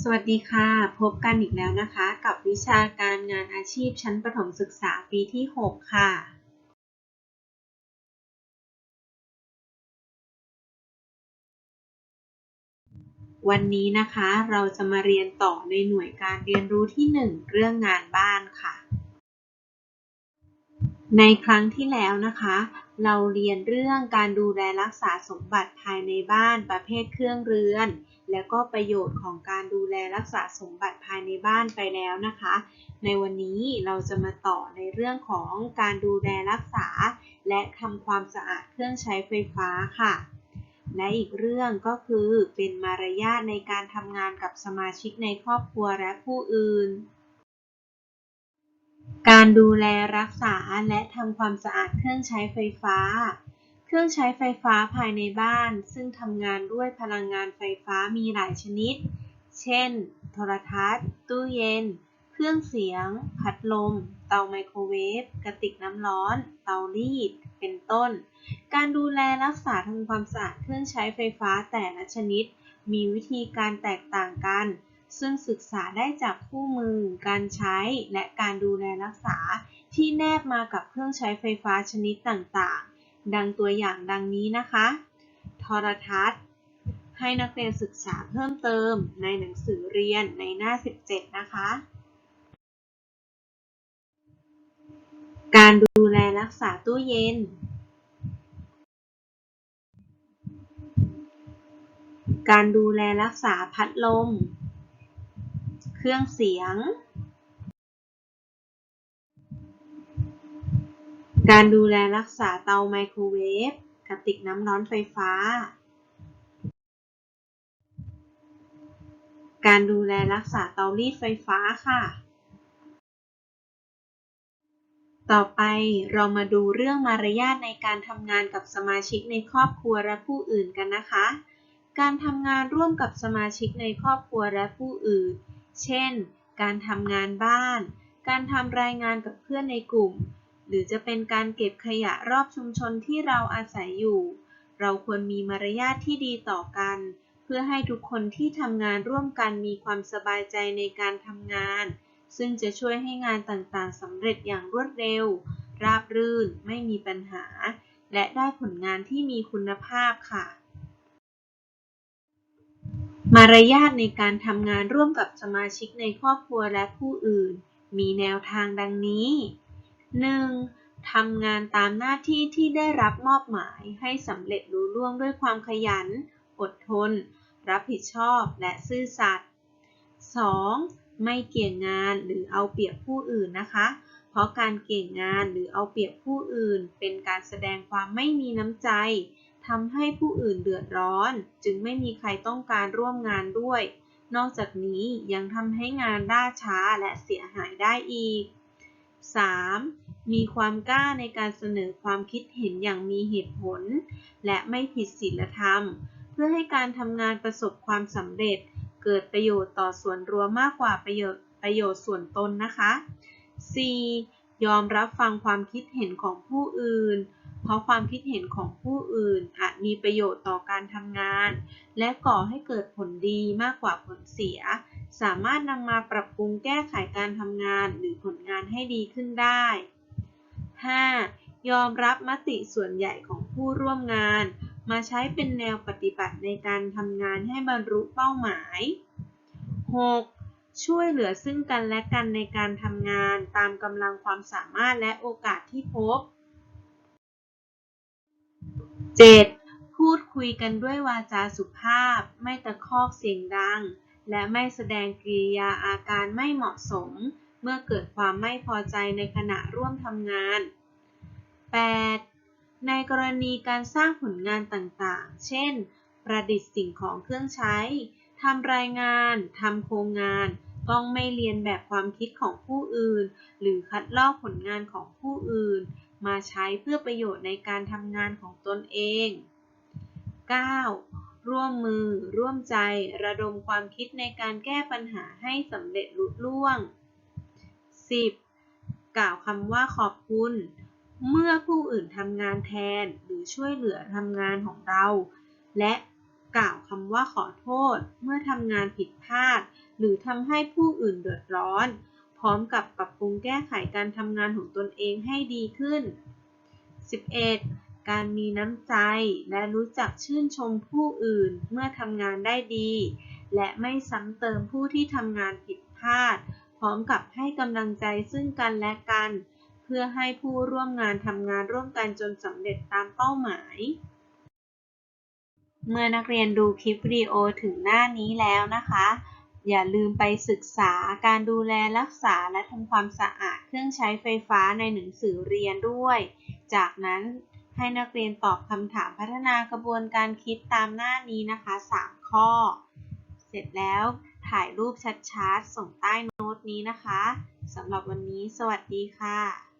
สวัสดีค่ะ พบกันอีกแล้วนะคะ กับวิชาการงานอาชีพชั้นประถมศึกษาปีที่ 6 ค่ะ วันนี้นะคะเราจะมาเรียนต่อในหน่วยการเรียนรู้ที่ 1 เรื่องงานบ้านค่ะ ในครั้งที่แล้วนะคะ เราเรียนเรื่องการดูแลรักษาสมบัติภายในบ้านประเภทเครื่องเรือน แล้วก็ประโยชน์ของการดูแลรักษาสมบัติภายในบ้านไปแล้วนะคะ ในวันนี้เราจะมาต่อในเรื่องของการดูแลรักษา และทำความสะอาดเครื่องใช้ไฟฟ้าค่ะ และอีกเรื่องก็คือเป็นมารยาทในการทำงานกับสมาชิกในครอบครัวและผู้อื่น การดูแลรักษาและทำความสะอาดเครื่องใช้ไฟฟ้า เครื่องใช้ไฟฟ้าภายในบ้าน ซึ่งทำงานด้วยพลังงานไฟฟ้ามีหลายชนิด เช่น โทรทัศน์ ตู้เย็น เครื่องเสียง พัดลม เตาไมโครเวฟ กระติกน้ำร้อน เตารีด เป็นต้น การดูแลรักษาทำความสะอาดเครื่องใช้ไฟฟ้าแต่ละชนิด มีวิธีการแตกต่างกัน ซึ่งศึกษาได้จากคู่มือ การใช้ และการดูแลรักษา ที่แนบมากับเครื่องใช้ไฟฟ้าชนิดต่างๆ ดังตัวอย่างดังนี้นะคะ โทรทัศน์ ให้นักเรียนศึกษาเพิ่มเติมในหนังสือเรียนในหน้า 17 นะคะ การดูแลรักษาตู้เย็นการดูแลรักษาพัดลม เครื่องเสียง การดูแลรักษาเตาไมโครเวฟกระติกน้ำร้อนไฟฟ้า การดูแลรักษาเตารีดไฟฟ้าค่ะ ต่อไปเรามาดูเรื่องมารยาทในการทำงานกับสมาชิกในครอบครัวและผู้อื่นกันนะคะ การทำงานร่วมกับสมาชิกในครอบครัวและผู้อื่น เช่น การทำงานบ้าน การทำรายงานกับเพื่อนในกลุ่ม หรือจะเป็นการเก็บขยะรอบชุมชนที่เราอาศัยอยู่ เราควรมีมารยาทที่ดีต่อกัน เพื่อให้ทุกคนที่ทำงานร่วมกันมีความสบายใจในการทำงาน ซึ่งจะช่วยให้งานต่างๆสำเร็จอย่างรวดเร็ว ราบรื่น ไม่มีปัญหา และได้ผลงานที่มีคุณภาพค่ะ มารยาทในการทำงานร่วมกับสมาชิกในครอบครัวและผู้อื่น มีแนวทางดังนี้ 1. ทำงานตามหน้าที่ที่ได้รับมอบหมายให้สำเร็จลุล่วงด้วยความขยัน อดทน รับผิดชอบและซื่อสัตย์ 2. ไม่เกี่ยงงานหรือเอาเปรียบผู้อื่นนะคะ เพราะการเกี่ยงงานหรือเอาเปรียบผู้อื่น เป็นการแสดงความไม่มีน้ำใจ ทำให้ผู้อื่นเดือดร้อน จึงไม่มีใครต้องการร่วมงานด้วย นอกจากนี้ยังทำให้งานล่าช้าและเสียหายได้อีก 3. มีความกล้าในการเสนอความคิดเห็นอย่างมีเหตุผล และไม่ผิดศีลธรรม เพื่อให้การทำงานประสบความสำเร็จ เกิดประโยชน์ต่อส่วนรวมมากกว่าประโยชน์ประโยชน์ส่วนตนนะคะ 4. ยอมรับฟังความคิดเห็นของผู้อื่น เพราะความคิดเห็นของผู้อื่นอาจมีประโยชน์ต่อการทำงาน และก่อให้เกิดผลดีมากกว่าผลเสีย สามารถนำมาปรับปรุงแก้ไขการทำงานหรือผลงานให้ดีขึ้นได้ 5. ยอมรับมติส่วนใหญ่ของผู้ร่วมงาน มาใช้เป็นแนวปฏิบัติในการทำงานให้บรรลุเป้าหมาย 6. ช่วยเหลือซึ่งกันและกันในการทำงานตามกำลังความสามารถและโอกาสที่พบ 7. พูดคุยกันด้วยวาจาสุภาพ ไม่ตะคอกเสียงดัง และไม่แสดงกิริยาอาการไม่เหมาะสม เมื่อเกิดความไม่พอใจในขณะร่วมทำงาน 8. ในกรณีการสร้างผลงานต่างๆ เช่น ประดิษฐ์สิ่งของเครื่องใช้ ทำรายงาน ทำโครงงาน ต้องไม่เรียนแบบความคิดของผู้อื่น หรือคัดลอกผลงานของผู้อื่น มาใช้เพื่อประโยชน์ในการทำงานของตนเอง 9. ร่วมมือ ร่วมใจ ระดมความคิดในการแก้ปัญหาให้สำเร็จลุล่วง 10. กล่าวคำว่าขอบคุณ เมื่อผู้อื่นทำงานแทนหรือช่วยเหลือทำงานของเรา และกล่าวคำว่าขอโทษ เมื่อทำงานผิดพลาด หรือทำให้ผู้อื่นเดือดร้อน ร้อมกับปรับปรุงแก้ไขการทำงานของตนเองให้ดีขึ้น 11. การมีน้ำใจและรู้จักชื่นชมผู้อื่นเมื่อทำงานได้ดี และไม่ซ้ำเติมผู้ที่ทำงานผิดพลาด พร้อมกับให้กำลังใจซึ่งกันและกัน เพื่อให้ผู้ร่วมงานทำงานร่วมกันจนสำเร็จตามเป้าหมาย เมื่อนักเรียนดูคลิปวิดีโอถึงหน้านี้แล้วนะคะ อย่าลืมไปศึกษาการดูแลรักษาและทำความสะอาดเครื่องใช้ไฟฟ้าในหนังสือเรียนด้วย จากนั้นให้นักเรียนตอบคำถามพัฒนากระบวนการคิดตามหน้านี้นะคะ 3 ข้อ เสร็จแล้วถ่ายรูปชัดๆส่งใต้โน้ตนี้นะคะสำหรับวันนี้สวัสดีค่ะ